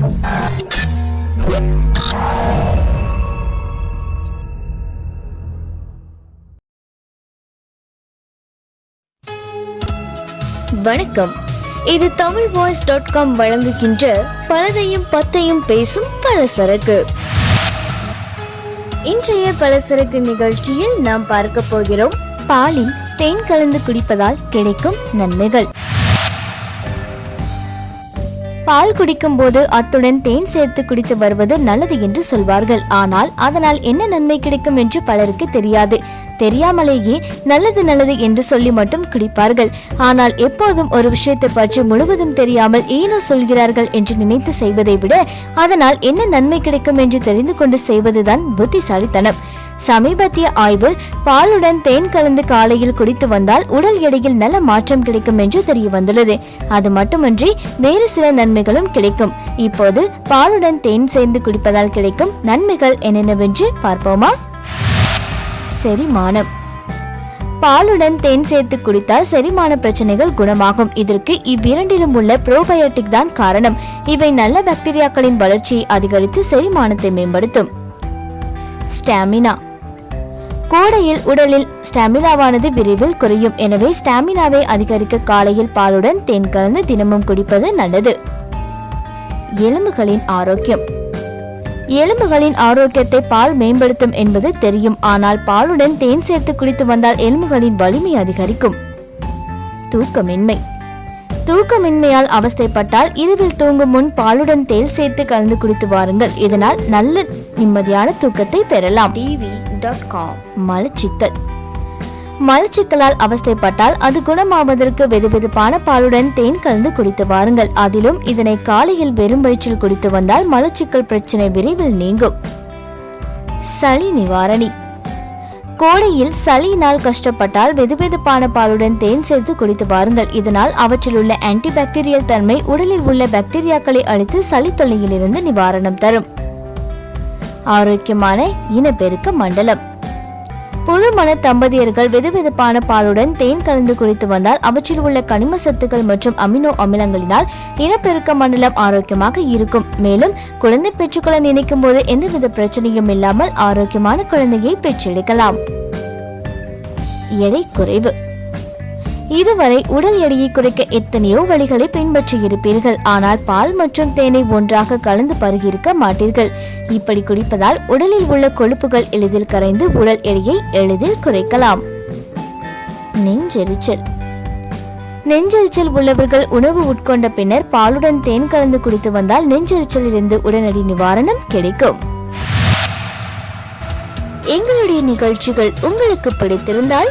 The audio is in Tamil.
வணக்கம். இது தமிழ் வாய்ஸ் டாட் காம் வழங்குகின்ற பலதையும் பத்தையும் பேசும் பலசரக்கு. இன்றைய பலசரக்கு நிகழ்ச்சியில் நாம் பார்க்க போகிறோம் பாலில் தேன் கலந்து குடிப்பதால் கிடைக்கும் நன்மைகள். பால் குடிக்கும் போது அத்துடன் தேன் சேர்த்து குடித்து வருவது நல்லது என்று சொல்வார்கள். ஆனால் அதனால் என்ன நன்மை கிடைக்கும் என்று பலருக்கு தெரியாது. தெரியாமலேயே நல்லது நல்லது என்று சொல்லி மட்டும் குடிப்பார்கள். ஆனால் எப்போதும் ஒரு விஷயத்தை பற்றி முழுவதும் தெரியாமல் ஏனோ சொல்கிறார்கள் என்று நினைத்து செய்வதை விட அதனால் என்ன நன்மை கிடைக்கும் என்று தெரிந்து கொண்டு செய்வதுதான் புத்திசாலித்தனம். சமீபத்திய ஆய்வில் பாலுடன் தேன் கலந்து காலையில் குடித்து வந்தால் உடல் எடையில் நல்ல மாற்றம் கிடைக்கும் என்று தெரிய வந்துள்ளது அது மட்டுமின்றி வேறு சில நன்மைகளும் கிடைக்கும். இப்போது பாலுடன் தேன் சேர்ந்து குடிப்பதால் கிடைக்கும் நன்மைகள் என்னென்னவென்று பார்ப்போமா? செரிமானம். பாலுடன் தேன் சேர்த்து குடித்தால் செரிமான பிரச்சனைகள் குணமாகும். இதற்கு இவ்விரண்டிலும் உள்ள ப்ரோபயோட்டிக் தான் காரணம். இவை நல்ல பாக்டீரியாக்களின் வளர்ச்சியை அதிகரித்து செரிமானத்தை மேம்படுத்தும். ஸ்டாமினா கோடையில் உடலில் ஸ்டாமினாவானது விரைவில் குறையும். எனவே ஸ்டாமினாவை அதிகரிக்க காலையில் பாலுடன் தேன் கலந்து தினமும் குடிப்பது நல்லது. எலும்புகளின் ஆரோக்கியம். எலும்புகளின் ஆரோக்கியத்தை பால் மேம்படுத்தும் என்பது தெரியும். ஆனால் பாலுடன் தேன் சேர்த்து குடித்து வந்தால் எலும்புகளின் வலிமை அதிகரிக்கும். தூக்கமின்மை. தூக்கமின்மையால் அவஸ்தைப்பட்டால் இரவில் தூங்கும் முன் பாலுடன் தேல் சேர்த்து கலந்து குடித்து வாருங்கள். இதனால் நல்ல நிம்மதியான தூக்கத்தை பெறலாம். டிவி. டாட் காம் மலச்சிக்கல். மலச்சிக்கலால் அவஸ்தைப்பட்டால் அது குணமாவதற்கு வெதுவெதுப்பான பாலுடன் தேன் கலந்து குடித்து வாருங்கள். அதிலும் இதனை காலையில் வெறும் வயிற்றில் குடித்து வந்தால் மலச்சிக்கல் பிரச்சனை விரைவில் நீங்கும். சளி நிவாரணி. கோடையில் சளியினால் கஷ்டப்பட்டால் வெதுவெதுப்பான பாலுடன் தேன் சேர்த்து குடித்து பாருங்கள் இதனால் அவற்றில் உள்ள ஆன்டிபாக்டீரியல் தன்மை உடலில் உள்ள பாக்டீரியாக்களை அழித்து சளி தொல்லையிலிருந்து நிவாரணம் தரும். ஆரோக்கியமான இனப்பெருக்க மண்டலம். புதுமண தம்பதியர்கள் வெதுவெதுப்பான பாலுடன் தேன் கலந்து குடித்து வந்தால் அவற்றில் உள்ள கனிம சத்துக்கள் மற்றும் அமினோ அமிலங்களினால் இனப்பெருக்க மண்டலம் ஆரோக்கியமாக இருக்கும். மேலும் குழந்தை பெற்றுக்கொள்ள நினைக்கும் போது எந்தவித பிரச்சனையும் இல்லாமல் ஆரோக்கியமான குழந்தையை பெற்றெடுக்கலாம். எடை குறைவு. இதுவரை உடல் எடையை குறைக்க எத்தனையோ வழிகளை பின்பற்றி இருப்பீர்கள் ஆனால் பால் மற்றும் தேனை ஒன்றாக கலந்து பருகியிருக்க மாட்டீர்கள். இப்படி குடிப்பதால் உடலில் உள்ள கொழுப்புகள் எளிதில் கரைந்து உடல் எடையை எளிதில் குறைக்கலாம். நெஞ்செரிச்சல். நெஞ்செரிச்சல் உள்ளவர்கள் உணவு உட்கொண்ட பின்னர் பாலுடன் தேன் கலந்து குடித்து வந்தால் நெஞ்செரிச்சலிலிருந்து உடனடி நிவாரணம் கிடைக்கும். எங்களுடைய நிகழ்ச்சிகள் உங்களுக்கு பிடித்திருந்தால்